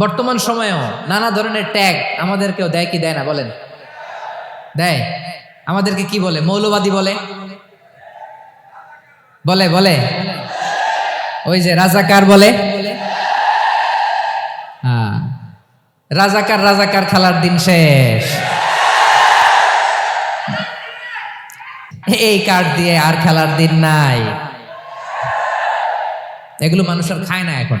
বর্তমান সময়েও নানা ধরনের ট্যাগ আমাদেরকেও দেয় কি দেয় না, বলেন? দেয়? আমাদেরকে কি বলে? মৌলবাদী বলে? বলে বলে? ওই যে রাজাকার বলে? হ্যাঁ। রাজাকার রাজাকার খেলার দিন শেষ। এই কার্ড দিয়ে আর খেলার দিন নাই। এগুলো মানুষ আর খায় না এখন।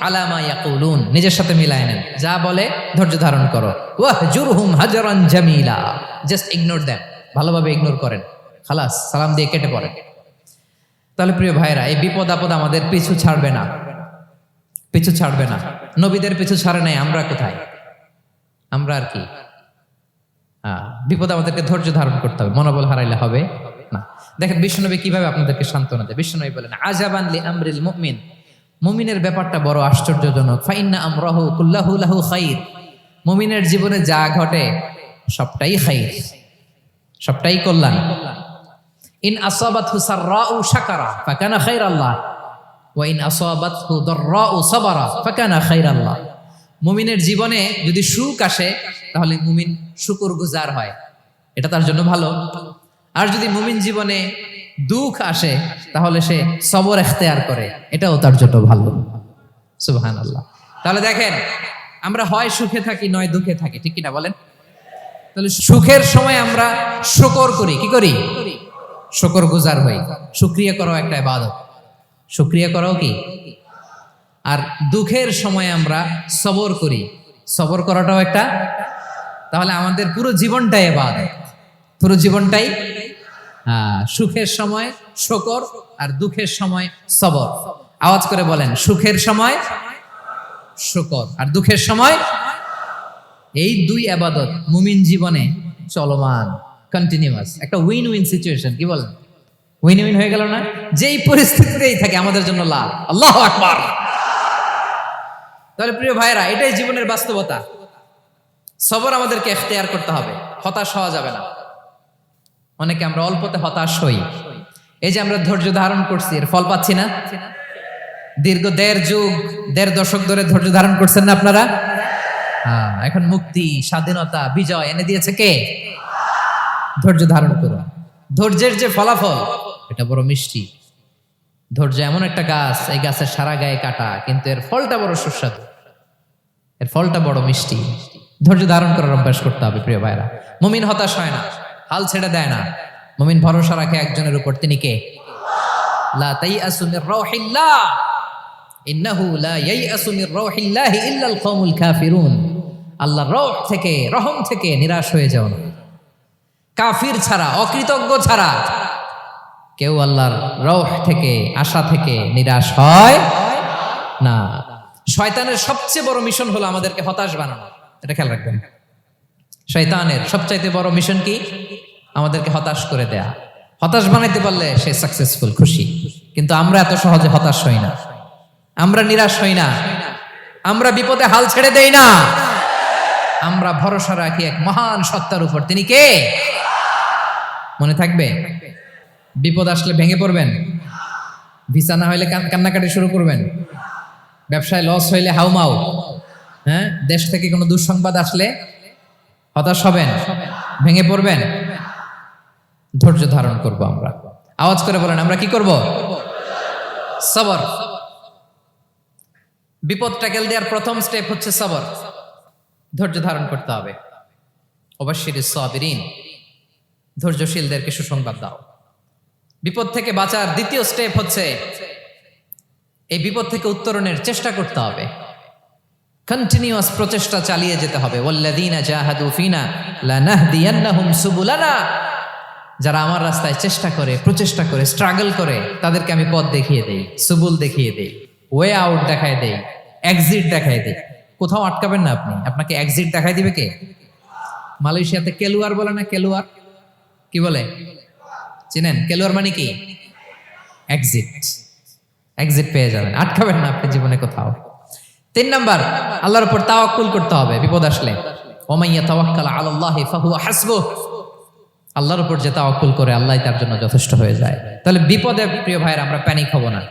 আলামা ইয়াকুলুন নিজের সাথে মিলায় নেন। যা বলে ধৈর্য ধারণ করো। ওয়াহ হাজারান জামিলা। জাস্ট ইগনোর দেন ভালোভাবে ইগনোর করেন। খালাস সালাম দিয়ে কেটে পড়েন। তাহলে প্রিয় ভাইরা এই বিপদ আপদ আমাদের পিছু ছাড়বে না। পিছু ছাড়বে না। নবীদের পিছু ছাড়ে নাই আমরা কোথায়? আমরা আর কি? হ্যাঁ, বিপদ আমাদেরকে ধৈর্য ধারণ করতে হবে মনোবল হারাইলে হবে না। দেখেন বিষ্ণুনবী কীভাবে আপনাদেরকে সান্ত্বনা দেয়। বিষ্ণুনবী বলেন আজাবান আমরিল মুমিন। মুমিনের ব্যাপারটা বড় আশ্চর্যজনক। ফাইন্না আমরাহু কুল্লাহু লাহু খাইর। মুমিনের জীবনে যা ঘটে, সবটাই খাইর। সবটাই কল্যাণ। ইন আসাবাতহু সাররাউ শাকারা, ফাকানা খাইর আল্লাহ ওয়া ইন আসাবাতহু দাররাউ সাবারা, ফাকানা খাইর আল্লাহ মুমিনের জীবনে যদি সুখ আসে, তাহলে মুমিন শুকর গুজার হয়। এটা তার জন্য ভালো। আর যদি মুমিন জীবনে দুঃখ আসে, তাহলে সে সবর এখতেয়ার করে। এটাও তার জন্য ভালো। সুবহান আল্লাহ তাহলে দেখেন, আমরা হয় সুখে থাকি, নয় দুঃখে থাকি, ঠিক কিনা বলেন? তাহলে সুখের সময় আমরা শুকর করি, কি করি? শুকর গুজার হই। শুক্রিয়া করাও একটা ইবাদত। শুক্রিয়া করাও কি? আর দুঃখের সময় আমরা সবর করি। সবর করাটাও একটা, তাহলে আমাদের পুরো জীবনটাই এবাদত পুরো জীবনটাই সুখের সময় শকর আর দুঃখের সময় সবর। আওয়াজ করে বলেন, সুখের সময় শকর আর দুঃখের সময় এই দুই আবাদত মুমিন জীবনে চলমান কন্টিনিউয়াস একটা উইন উইন সিচুয়েশন কি বলেন? উইন উইন হয়ে গেল না? যেই পরিস্থিতিতেই থাকে, আমাদের জন্য লাভ। আল্লাহ আকবার। তাহলে প্রিয় ভাইরা এটাই জীবনের বাস্তবতা। সবর আমাদেরকে এখতেয়ার করতে হবে, হতাশ হওয়া যাবে না। অনেকে আমরা অল্পতে হতাশ হই। এই যে আমরা ধৈর্য ধারণ করছি, এর ফল পাচ্ছি না? দীর্ঘ দেড় যুগ, দেড় দশক ধরে ধৈর্য ধারণ করছেন না আপনারা? হ্যাঁ এখন মুক্তি, স্বাধীনতা, বিজয় এনে দিয়েছে কে? ধৈর্য ধারণ করুন। ধৈর্যের যে ফলাফল, এটা বড় মিষ্টি। ধৈর্য এমন একটা গাছ, এই গাছের সারা গায়ে কাটা, কিন্তু এর ফলটা বড় সুস্বাদু। এর ফলটা বড় মিষ্টি। ধৈর্য ধারণ করার অভ্যাস করতে হবে, প্রিয় ভাইরা মুমিন হতাশ হয় না। হাল ছেড়ে দেয় না। মুমিন ভরসা রাখে একজনের উপর। তিনি কে? লা তাইয়াসু মির রাউহিল্লাহ। ইন্নাহু লা ইয়াইয়াসু মির রাউহিল্লাহি ইল্লাল কওমুল কাফিরুন। আল্লাহর রহ থেকে, রহম থেকে নিরাশ হয়ে যাও না। কাফির ছাড়া, অকৃতজ্ঞ ছাড়া কেউ আল্লাহর রহ থেকে, আশা থেকে নিরাশ হয় না। শয়তানের সবচেয়ে বড় মিশন হলো আমাদেরকে হতাশ বানানো। এটা খেয়াল রাখবেন। শয়তানের সবচাইতে বড় মিশন কি? আমাদেরকে হতাশ করে দেয়া। হতাশ বানাইতে পারলে সে সাকসেসফুল খুশি। কিন্তু আমরা এত সহজে হতাশ হই না। আমরা নিরাশ হই না। আমরা বিপদে হাল ছেড়ে দেই না। আমরা ভরসা রাখি এক মহান সত্তার উপর। তিনি কে? মনে থাকবে? বিপদ আসলে ভেঙে পড়বেন। ভিসা না হইলে কান্নাকাটি শুরু করবেন। ব্যবসায় লস হইলে হাউমাউ হ্যাঁ? দেশ থেকে কোনো দুঃসংবাদ আসলে হতাশ হবেন। ভেঙে পড়বেন। ধৈর্য ধারণ করব আমরা। আওয়াজ করে বলেন, আমরা কি করব? সবর। বিপদ ট্যাকেল দেওয়ার প্রথম স্টেপ হচ্ছে সবর। ধৈর্য ধারণ করতে হবে। অবশ্যই সাবিরিন। ধৈর্যশীলদেরকে সুসংবাদ দাও। বিপদ থেকে বাঁচার দ্বিতীয় স্টেপ হচ্ছে এই বিপদ থেকে উত্তরণের চেষ্টা করতে হবে। কন্টিনিউয়াস প্রচেষ্টা চালিয়ে যেতে হবে। ওয়াল্লাযীনা জাহাদু ফিনা সুবুলানা। যারা আমার রাস্তায় চেষ্টা করে, প্রচেষ্টা করে স্ট্রাগল করে, তাদেরকে আমি পথ দেখিয়ে দেই, সুবুল দেখিয়ে দেই ওয়ে আউট দেখায় দেই এক্সিট দেখায় দেই। কোথাও আটকাবেন না আপনি। আপনাকে এক্সিট দেখাই দিবে কে? মালয়েশিয়াতে কেলুয়ার বলে না কেলুয়ার? কি বলে? চিনেন? কেলোয়ার মানে কি? এক্সিট এক্সিট পেয়ে যাবেন। আটকাবেন না আপনি জীবনে কোথাও। তিন নাম্বার, আল্লাহর উপর তাওয়াক্কুল করতে হবে, বিপদ আসলে। ওমাইয়া তাওয়াক্কাল আলাল্লাহি ফাহুয়া হাসবুহ। আল্লাহর উপর যে তাওয়াক্কুল করে আল্লাহ তার জন্য যথেষ্ট হয়ে যায়। তাহলে বিপদে, প্রিয় ভাইয়ের, আমরা প্যানিক হব না।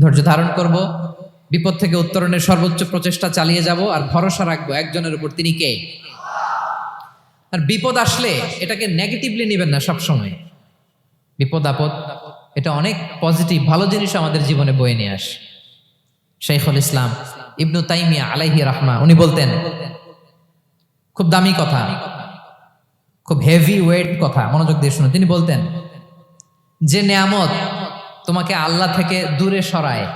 ধৈর্য ধারণ করব। বিপদ থেকে উত্তরণের সর্বোচ্চ প্রচেষ্টা চালিয়ে যাব আর ভরসা রাখব একজনের উপর। তিনি কে? আর বিপদ আসলে এটাকে নেগেটিভলি নেবেন না সবসময়। বিপদ, আপদ, এটা অনেক পজিটিভ ভালো জিনিস আমাদের জীবনে বয়ে নিয়ে আসে। শেখুল ইসলাম ইবনু তাইমিয়া আলাইহি রাহমা, উনি বলতেন, খুব দামি কথা খুব হেভি ওয়েট কথা, মনোযোগ দিয়ে শুনুন। তিনি বলতেন, যে নেয়ামত তোমাকে আল্লাহ থেকে দূরে সরায়,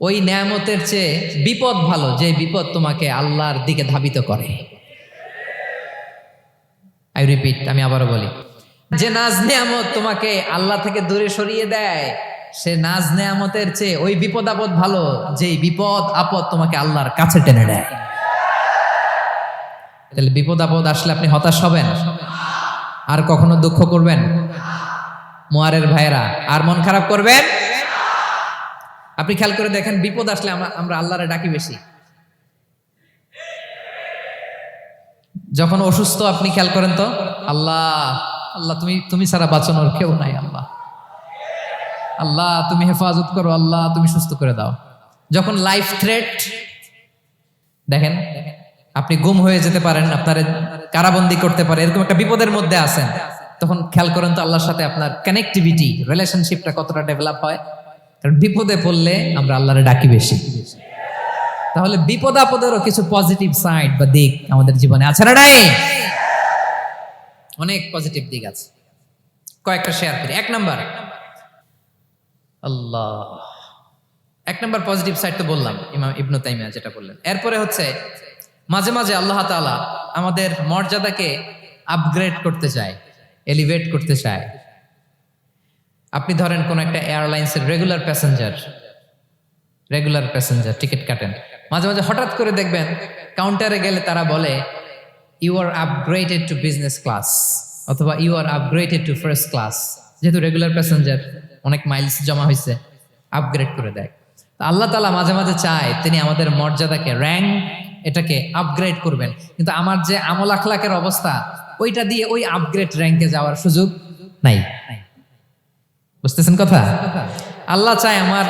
ওই নেয়ামতের চেয়ে বিপদ ভালো, যে বিপদ তোমাকে আল্লাহর দিকে ধাবিত করে। আই রিপিট আমি আবারও বলি, যে নাজ নেয়ামত তোমাকে আল্লাহ থেকে দূরে সরিয়ে দেয়, সে নাজ নেয়ামতের চেয়ে ওই বিপদ আপদ ভালো, যেই বিপদ আপদ তোমাকে আল্লাহর কাছে টেনে দেয় তাহলে বিপদ আপদ আসলে আপনি হতাশ হবেন? আর কখনো দুঃখ করবেন? মোয়ারের ভাইয়েরা, আর মন খারাপ করবেন? আপনি খেয়াল করে দেখেন, বিপদ আসলে আমরা আমরা আল্লাহরে ডাকি বেশি। যখন অসুস্থ, আপনি খেয়াল করেন তো? আল্লাহ আল্লাহ, তুমি তুমি ছাড়া বাঁচানোর কেউ নাই, আল্লাহ। আল্লাহ, তুমি হেফাজত করো, আল্লাহ, তুমি সুস্থ করে দাও। যখন লাইফ থ্রেট দেখেন আপনি গুম হয়ে যেতে পারেন, আপনার কারাবন্দি করতে পারে, এরকম একটা বিপদের মধ্যে আছেন, তখন খেয়াল করেন তো আল্লাহর সাথে আপনার কানেক্টিভিটি রিলেশনশিপটা কতটা ডেভেলপ হয়। কারণ বিপদে পড়লে আমরা আল্লাহরে ডাকি বেশি। তাহলে বিপদ আপদেরও কিছু পজিটিভ সাইড বা দিক আমাদের জীবনে আছে না নাই? অনেক পজিটিভ দিক আছে। কয়েকটা শেয়ার করি। এক নাম্বার। আল্লাহ। এক নাম্বার পজিটিভ সাইড তো বললাম, ইমাম ইবনু তাইমিয়া যেটা বললেন। এরপরে হচ্ছে মাঝে মাঝে আল্লাহ তাআলা আমাদের মর্যাদাকে আপগ্রেড করতে চায় এলিভেট করতে চায়। আপনি ধরেন কোন একটা এয়ারলাইন্সের regular passenger regular passenger ticket কাটেন। মাঝে মাঝে হঠাৎ করে দেখবেন কাউন্টারে গেলে তারা বলে you are upgraded to business class অথবা you are upgraded to first class যেহেতু রেগুলার প্যাসেঞ্জার অনেক মাইলস জমা হয়েছে আপগ্রেড করে দেয়। আল্লাহ তালা মাঝে মাঝে চায় তিনি আমাদের মর্যাদাকে র্যাঙ্ক এটাকে আপগ্রেড করবেন। কিন্তু আমার যে আমল আখলাকের অবস্থা, ওইটা দিয়ে ওই আপগ্রেড র্যাঙ্কে যাওয়ার সুযোগ নাই। বুঝতেছেন কথা? আল্লাহ চায় আমার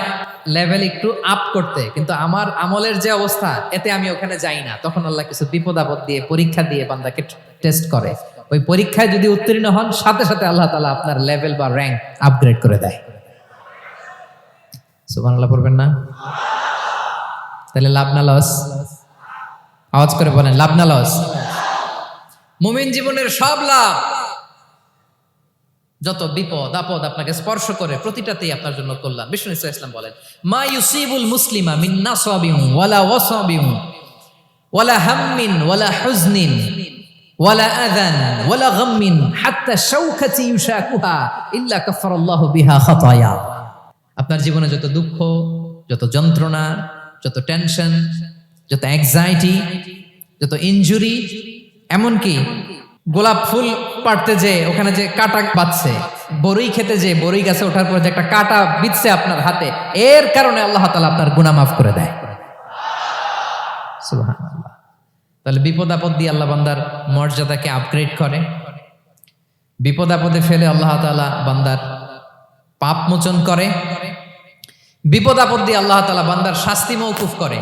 লেভেল একটু আপ করতে, কিন্তু আমার আমলের যে অবস্থা, এতে আমি ওখানে যাই না। তখন আল্লাহ কিছু বিপদ আপদ দিয়ে, পরীক্ষা দিয়ে বান্দাকে টেস্ট করে। ওই পরীক্ষায় যদি উত্তীর্ণ হন, সাথে সাথে আল্লাহ তালা আপনার লেভেল বা র্যাঙ্ক আপগ্রেড করে দেয়। সুবান আল্লাহ পড়বেন না? তাহলে লাভ না লস আওয়াজ করে বলেন, লাভ না লস। মুমিন জীবনের সব লাভ। যত বিপদ, আপদ আপনাকে স্পর্শ করে, প্রতিটাতেই আপনার জন্য কল্যাণ। বিষ্ণু ইসা ইসলাম বলেন, মা ইউসিবুল মুসলিমা মিন নাসাবিউ ওয়ালা ওয়াসাবিউ ওয়ালা হাম্মিন ওয়ালা হুজনিন ওয়ালা আযান ওয়ালা গাম্মিন হাত্তা শাওকাতি ইউশাকুহা ইল্লা কাফারাল্লাহু বিহা খাতায়া। আপনার জীবনে যত দুঃখ, যত যন্ত্রণা, যত টেনশন যত অ্যাংজাইটি যত ইনজুরি এমনকি গোলাপ ফুল পাড়তে যে ওখানে যে কাটা বাঁচছে বড়ই খেতে যে বড়ই গাছে ওঠার পর যে একটা কাটা বিচ্ছে আপনার হাতে, এর কারণে আল্লাহ তালা আপনার গুণা মাফ করে দেয়। তাহলে বিপদ আপদ দিয়ে আল্লাহ বান্দার মর্যাদাকে আপগ্রেড করে। বিপদ আপদে ফেলে আল্লাহ তালা বান্দার পাপ মোচন করে। বিপদ আপদ দিয়ে আল্লাহ তালা বান্দার শাস্তি মৌকুফ করে।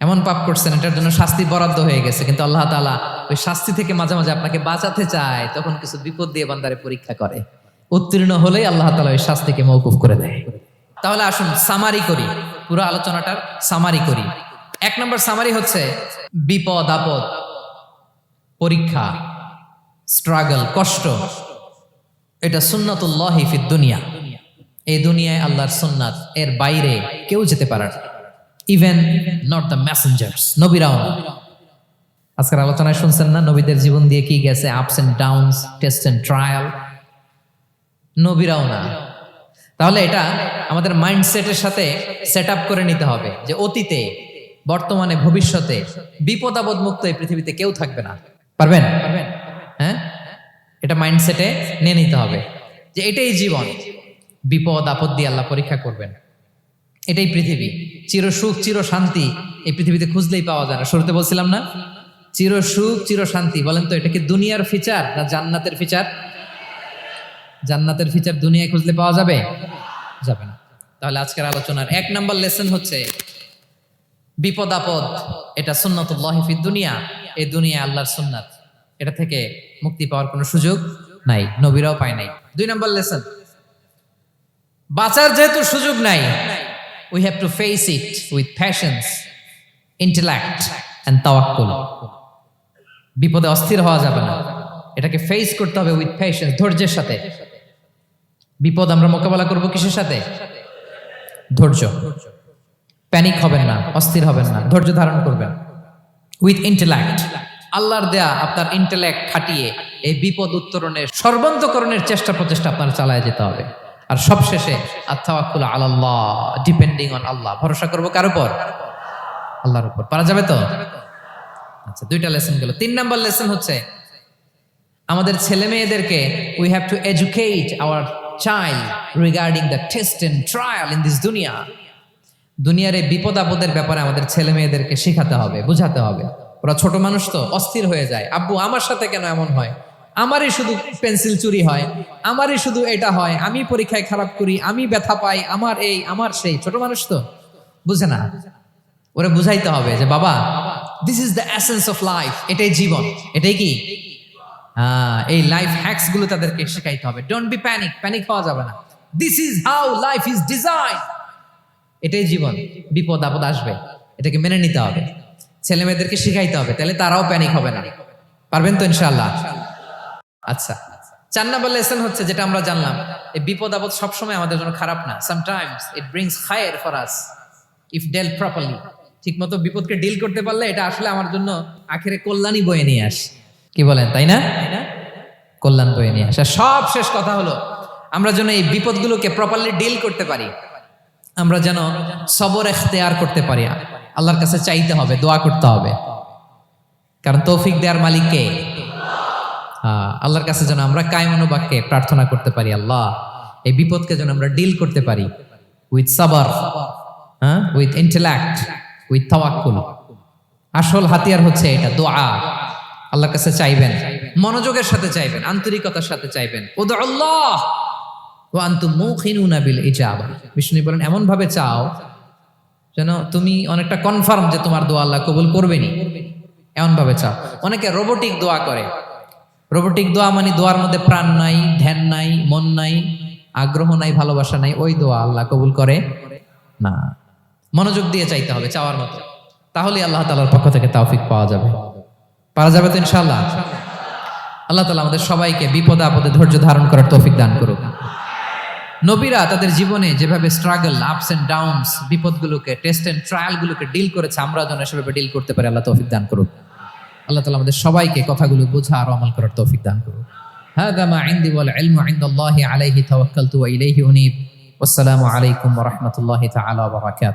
এমন পাপ করছেন, এটার জন্য শাস্তি বরাদ্দ হয়ে গেছে। কিন্তু আল্লাহ তালা ওই শাস্তি থেকে মাঝে মাঝে আপনাকে বাঁচাতে চায়, তখন কিছু বিপদ দিয়ে বান্দারে পরীক্ষা করে। উত্তীর্ণ হলেই আল্লাহ তালা ওই শাস্তিকে মৌকুফ করে দেয়। তাহলে আসুন সামারি করি। পুরো আলোচনাটার সামারি করি। এক নম্বর সামারি হচ্ছে, বিপদ, আপদ, পরীক্ষা স্ট্রাগল কষ্ট। এটা সুন্নাতুল্লাহ ফিদ দুনিয়া। এই দুনিয়ায় আল্লাহর সুন্নাত এর বাইরে কেউ যেতে পারে না। ইভেন নট দ্য মেসেঞ্জার্স নবীরাও না। আজকের আলোচনায় শুনছেন না, নবীদের জীবন দিয়ে কি গেছে ups and downs test and trial নবীরাও না। তাহলে এটা আমাদের মাইন্ডসেটের সাথে সেট আপ করে নিতে হবে যে অতীতে, বর্তমানে, ভবিষ্যতে বিপদ মুক্ত এই পৃথিবীতে কেউ থাকবে না। পারবেন? হ্যাঁ? এটা মাইন্ডসেটে নিয়ে নিতে হবে যে এটাই জীবন। বিপদ আপদ দিয়ে আল্লাহ পরীক্ষা করবেন। এটাই পৃথিবী। চির সুখ, চির শান্তি এই পৃথিবীতে খুঁজলেই পাওয়া যায় না। শুরুতে বলছিলাম না? চির সুখ, চির শান্তি, বলেন তো, এটা কি দুনিয়ার ফিচার না জান্নাতের ফিচার? জান্নাতের ফিচার দুনিয়ায় খুঁজলে পাওয়া যাবে? যাবে না। তাহলে আজকের আলোচনার এক নম্বর লেসন হচ্ছে, বিপদ আপদ, এটা সুন্নতুল্লাহ ফি দুনিয়া, এই দুনিয়া আল্লাহর সুন্নাত। এটা থেকে মুক্তি পাওয়ার কোনো সুযোগ নাই, নবীরাও পায় নাই। দুই নম্বর লেসন, বাঁচার যেহেতু সুযোগ নাই we have to face it with passions intellect and তাওয়াক্কুল বিপদে অস্থির হওয়া যাবে না। এটাকে ফেস করতে হবে উইথ প্যাশন ধৈর্যের সাথে। বিপদ আমরা মোকাবেলা করব কিসের সাথে? ধৈর্য। প্যানিক হবেন না, অস্থির হবেন না, ধৈর্য ধারণ করবেন। উইথ ইন্টেলেক্ট আল্লাহর দেয়া আপনার ইন্টেলেক্ট খাটিয়ে এই বিপদ উত্তরণের সর্বান্তকরণের চেষ্টা প্রচেষ্টা আপনার চালায় যেতে হবে। আর সবশেষে আত্মাওয়াক্কুল আল্লাহ ডিপেন্ডিং অন আল্লাহ। ভরসা করব কার উপর? আল্লাহর উপর। পারা যাবে তো? আচ্ছা দুইটা লেসন গেল। তিন নাম্বার লেসন হচ্ছে, আমাদের ছেলে মেয়েদেরকে we have to educate our child regarding the test and trial in this দুনিয়া দুনিয়ার এই বিপদ আপদের ব্যাপারে আমাদের ছেলে মেয়েদেরকে শেখাতে হবে, বুঝাতে হবে। ওরা ছোট মানুষ তো, অস্থির হয়ে যায়। আব্বু, আমার সাথে কেন এমন হয়? আমারই শুধু পেন্সিল চুরি হয় আমারই শুধু এটা হয় আমি পরীক্ষায় খারাপ করি আমি ব্যথা পাই আমার এই আমার সেই। ছোট মানুষ তো? বুঝে না? ওরা বুঝাইতে হবে যে বাবা this is the essence of life এটাই জীবন এটাই কি? আহ, এই লাইফ হ্যাক্সগুলো তাদেরকে শেখাইতে হবে। ডোন্ট বি প্যানিক প্যানিক হওয়া যাবে না। This is how life is design এটাই জীবন বিপদ আপদ আসবে এটাকে মেনে নিতে হবে। ছেলে মেয়েদেরকে শিখাইতে হবে তাহলে তারাও প্যানিক হবে না। পারবেন তো ইনশাল্লাহ আচ্ছা চার নাম্বার লেসন হচ্ছে যেটা আমরা জানলাম এই বিপদ আপদ সবসময় আমাদের জন্য খারাপ না। Sometimes it brings higher for us if dealt properly ঠিক মতো বিপদকে ডিল করতে পারলে এটা আসলে আমার জন্য আখেরে কল্যাণই বয়ে নিয়ে আস। কি বলেন তাই না? কল্যাণ বয়ে নিয়ে আসে। সব শেষ কথা হলো আমরা যেন এই বিপদগুলোকে প্রপারলি ডিল করতে পারি। আমরা যেন সবর এখতেয়ার করতে পারি। আল্লাহর কাছে চাইতে হবে দোয়া করতে হবে। কারণ তৌফিক দেয়ার মালিক কে? আহ, আল্লাহর কাছে যেন আমরা কায়মানুবাক্যে প্রার্থনা করতে পারি, আল্লাহ। এই বিপদকে যেন আমরা ডিল করতে পারি। উইথ সাবার হ্যাঁ উইথ ইন্টেলেক্ট উইথ তাওয়াক্কুল আসল হাতিয়ার হচ্ছে এটা, দোয়া। আল্লাহর কাছে চাইবেন, মনোযোগের সাথে চাইবেন, আন্তরিকতার সাথে চাইবেন। ও আল্লাহ ও আন্তু মুখিনুনা বিল ইজাবা। বিষ্ণু বলেন এমন ভাবে চাও যেন তুমি অনেকটা কনফার্ম যে তোমার দোয়া আল্লাহ কবুল করবেনি এমন ভাবে চাও। অনেকে রোবোটিক দোয়া করে। রোবোটিক দোয়া মানে দোয়ার মধ্যে প্রাণ নাই, ধ্যান নাই, মন নাই, আগ্রহ নাই, ভালোবাসা নাই, ওই দোয়া আল্লাহ কবুল করে না। মনোযোগ দিয়ে চাইতে হবে, চাওয়ার মতো। তাহলে আল্লাহ তালার পক্ষ থেকে তাওফিক পাওয়া যাবে। পারা যাবে তো ইনশাল্লাহ আল্লাহ তালা আমাদের সবাইকে বিপদে আপদে ধৈর্য ধারণ করার তৌফিক দান করুক। নবীরা তাদের জীবনে যেভাবে স্ট্রাগল আপস এন্ড ডাউনস বিপদগুলোকে টেস্ট এন্ড ট্রায়ালগুলোকে ডিল করেছে আমরা যেন সেভাবে ডিল করতে পারি, আল্লাহ তৌফিক দান করুক। আল্লাহ তালা আমাদের সবাইকে কথাগুলো বোঝা আর আমল করার তৌফিক দান করুক هذا ما عندي والعلم عند الله عليه توكلت وإليه أنيب والسلام عليكم ورحمة الله تعالى وبركاته